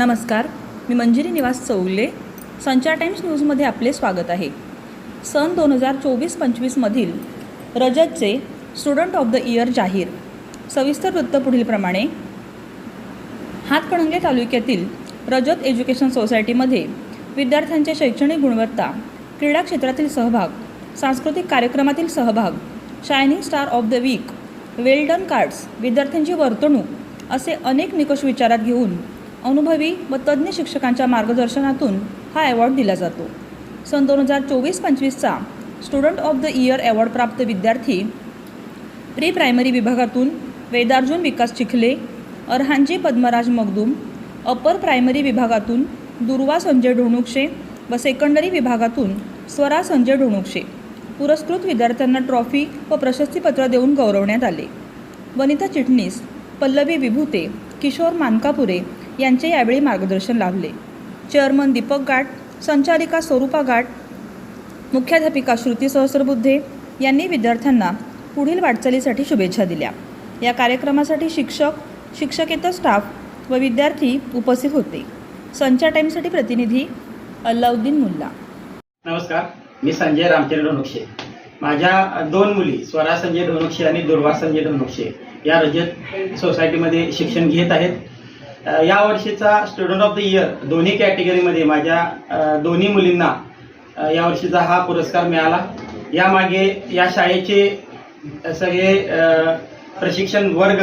नमस्कार. मी मंजिरी निवास चौगले. संचार टाइम्स न्यूजमध्ये आपले स्वागत आहे. सन दोन हजार चोवीस पंचवीसमधील रजतचे स्टुडंट ऑफ द इयर जाहीर. सविस्तर वृत्त पुढीलप्रमाणे हातकणंगले तालुक्यातील रजत एज्युकेशन सोसायटीमध्ये विद्यार्थ्यांच्या शैक्षणिक गुणवत्ता क्रीडा क्षेत्रातील सहभाग सांस्कृतिक कार्यक्रमातील सहभाग shining star of the week well done cards विद्यार्थ्यांची वर्तणूक असे अनेक निकष विचारात घेऊन अनुभवी व तज्ज्ञ शिक्षकांच्या मार्गदर्शनातून हा अवॉर्ड दिला जातो. सन दोन हजार चोवीस पंचवीसचा student of the year award प्राप्त विद्यार्थी प्री प्रायमरी विभागातून वेदार्जुन विकास चिखले अरहांजी पद्मराज मगदूम अपर प्रायमरी विभागातून दुर्वा संजय ढोणुक्षे व सेकंडरी विभागातून स्वरा संजय ढोणुक्षे पुरस्कृत विद्यार्थ्यांना ट्रॉफी व प्रशस्तीपत्र देऊन गौरवण्यात आले. वनिता चिटणीस पल्लवी विभूते किशोर मानकापुरे यांचे यावेळी मार्गदर्शन लाभले. चेअरमन दीपक गाठ संचालिका स्वरूपा गाठ मुख्याध्यापिका श्रुती सहस्रबुद्धे यांनी विद्यार्थ्यांना पुढील वाटचालीसाठी शुभेच्छा दिल्या. या कार्यक्रमासाठी शिक्षक शिक्षकेतर स्टाफ व विद्यार्थी उपस्थित होते. संचार टाईमसाठी प्रतिनिधी अल्लाउद्दीन मुल्ला. नमस्कार मी संजय रामचंद्र ढोणुक्षे माझ्या दोन मुली स्वरा संजय ढोणुक्षे आणि दुर्वा संजय ढोणुक्षे या रजत सोसायटीमध्ये शिक्षण घेत आहेत. या वर्षीचा स्टुडंट ऑफ द इयर दोन्ही कॅटेगरीमध्ये माझ्या दोन्ही मुलींना या वर्षीचा हा पुरस्कार मिळाला. यामागे या शाळेचे सगळे प्रशिक्षण वर्ग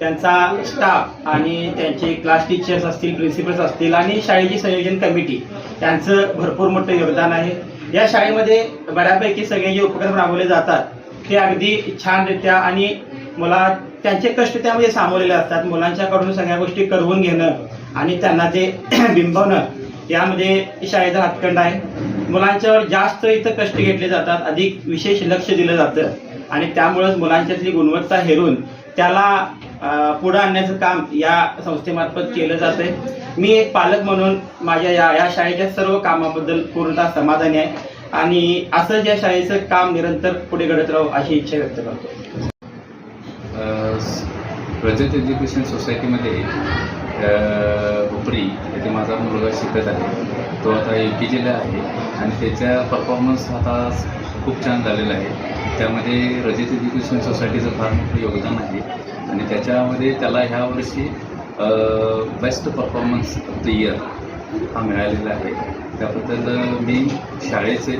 त्यांचा स्टाफ आणि त्यांचे क्लास टीचर्स असतील प्रिन्सिपल्स असतील आणि शाळेची संयोजन कमिटी त्यांचं भरपूर मोठं योगदान आहे. या शाळेमध्ये बऱ्यापैकी सगळे जे उपक्रम राबवले जातात ते अगदी छानरित्या आणि मला त्यांचे कष्ट त्यामध्ये सामोरलेले असतात. मुलांच्याकडून सगळ्या गोष्टी करवून घेणं आणि त्यांना ते बिंबवणं यामध्ये शाळेचा हातखंड आहे. मुलांच्यावर जास्त इथं कष्ट घेतले जातात. अधिक विशेष लक्ष दिलं जातं. आणि त्यामुळेच मुलांच्यातली गुणवत्ता हेरून त्याला पुढं आणण्याचं काम या संस्थेमार्फत केलं जातंय. मी एक पालक म्हणून माझ्या या या शाळेच्या सर्व कामाबद्दल पूर्णतः समाधानी आहे. आणि असं या शाळेचं काम निरंतर पुढे घडत राहू अशी इच्छा व्यक्त करतो. रजत एज्युकेशन सोसायटीमध्ये उपरी येथे माझा मुलगा शिकत आहे. तो आता यू के जीला आहे आणि त्याचा परफॉर्मन्स आता खूप छान झालेला आहे. त्यामध्ये रजत एज्युकेशन सोसायटीचं फार मोठं योगदान आहे आणि त्याच्यामध्ये त्याला ह्या वर्षी best performance of the year हा मिळालेला आहे. त्याबद्दल मी शाळेचे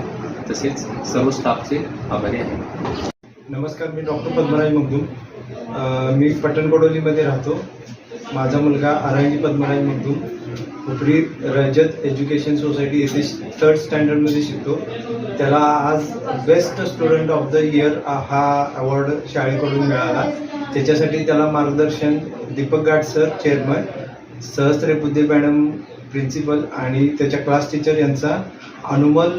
तसेच सर्व स्टाफचे आभारी आहे. नमस्कार मी डॉक्टर पद्मराज मगदूम. मी मी पटणकोडोलीमध्ये राहतो. माझा मुलगा आरांगी पद्मराज मगदूम. उपरी रजत एज्युकेशन सोसायटी येथे थर्ड स्टँडर्डमध्ये शिकतो. त्याला आज best student of the year हा अवॉर्ड शाळेकडून मिळाला. त्याच्यासाठी त्याला मार्गदर्शन दीपक गाठ सर चेअरमन सहस्रे बुद्धे मॅडम प्रिन्सिपल आणि त्याच्या क्लास टीचर यांचा अनुमल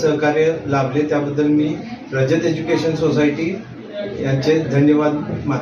सहकार्य लाभले. त्याबद्दल मी रजत एज्युकेशन सोसायटी यांचे धन्यवाद मा